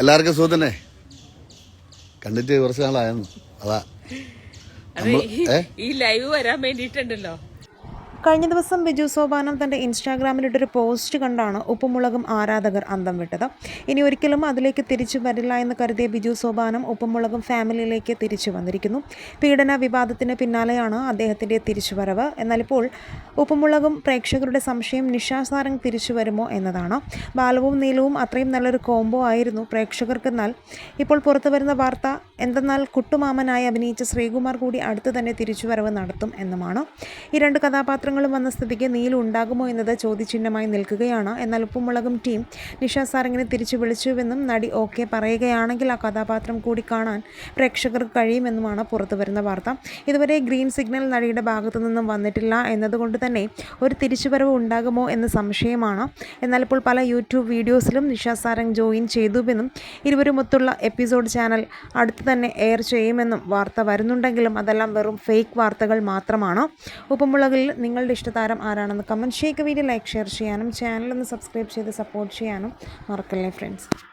എല്ലാവർക്കും സുഖം തന്നെ. കണ്ടിട്ട് കുറച്ച് നാളായിരുന്നു അതാ. ഈ- ഈ ലൈവ് വരാൻ വേണ്ടിയിട്ടുണ്ടല്ലോ. കഴിഞ്ഞ ദിവസം ബിജു സോപാനം തന്റെ ഇൻസ്റ്റാഗ്രാമിലിട്ടൊരു പോസ്റ്റ് കണ്ടാണ് ഉപ്പുമുളകും ആരാധകർ അന്തം വിട്ടത്. ഇനി ഒരിക്കലും അതിലേക്ക് തിരിച്ചു വരില്ല എന്ന് കരുതിയ ബിജു സോപാനം ഉപ്പുമുളകും ഫാമിലിയിലേക്ക് തിരിച്ചു വന്നിരിക്കുന്നു. പീഡന വിവാദത്തിന് പിന്നാലെയാണ് അദ്ദേഹത്തിന്റെ തിരിച്ചുവരവ്. എന്നാൽ ഇപ്പോൾ ഉപ്പുമുളകും പ്രേക്ഷകരുടെ സംശയം നിഷാ തിരിച്ചു വരുമോ എന്നതാണ്. ബാലവും നീലവും അത്രയും നല്ലൊരു കോംബോ ആയിരുന്നു പ്രേക്ഷകർക്ക് എന്നാൽ ഇപ്പോൾ പുറത്തു വരുന്ന വാർത്ത എന്തെന്നാൽ കുട്ടുമാമനായി അഭിനയിച്ച ശ്രീകുമാർ കൂടി അടുത്ത് തന്നെ തിരിച്ചുവരവ് നടത്തും എന്നുമാണ്. ഈ രണ്ട് കഥാപാത്രങ്ങളും വന്ന സ്ഥിതിക്ക് നീലു ഉണ്ടാകുമോ എന്നത് ചോദ്യചിഹ്നമായി നിൽക്കുകയാണ്. എന്നാൽ ഉപ്പുമുളകും ടീം നിഷ സാറിങ്ങിനെ തിരിച്ചു വിളിച്ചുവെന്നും നടി ഓക്കെ പറയുകയാണെങ്കിൽ ആ കഥാപാത്രം കൂടി കാണാൻ പ്രേക്ഷകർക്ക് കഴിയുമെന്നുമാണ് പുറത്തു വരുന്ന വാർത്ത. ഇതുവരെ ഗ്രീൻ സിഗ്നൽ നടിയുടെ ഭാഗത്തു നിന്നും വന്നിട്ടില്ല എന്നതുകൊണ്ട് തന്നെ ഒരു തിരിച്ചുവരവ് ഉണ്ടാകുമോ എന്ന് സംശയമാണ്. എന്നാൽ ഇപ്പോൾ പല യൂട്യൂബ് വീഡിയോസിലും നിഷ സാരംഗ് ജോയിൻ ചെയ്തുവെന്നും ഇരുവരുമൊത്തുള്ള എപ്പിസോഡ് ചാനൽ അടുത്ത് തന്നെ എയർ ചെയ്യുമെന്നും വാർത്ത വരുന്നുണ്ടെങ്കിലും അതെല്ലാം വെറും ഫേക്ക് വാർത്തകൾ മാത്രമാണ്. ഉപ്പുമുളകിൽ നിങ്ങളുടെ ഇഷ്ടതാരം ആരാണെന്ന് കമന്റ് ചെയ്യുക വീഡിയോ ലൈക്ക് ഷെയർ ചെയ്യാനും ചാനൽ ഒന്ന് സബ്സ്ക്രൈബ് ചെയ്ത് സപ്പോർട്ട് ചെയ്യാനും മറക്കല്ലേ ഫ്രണ്ട്സ്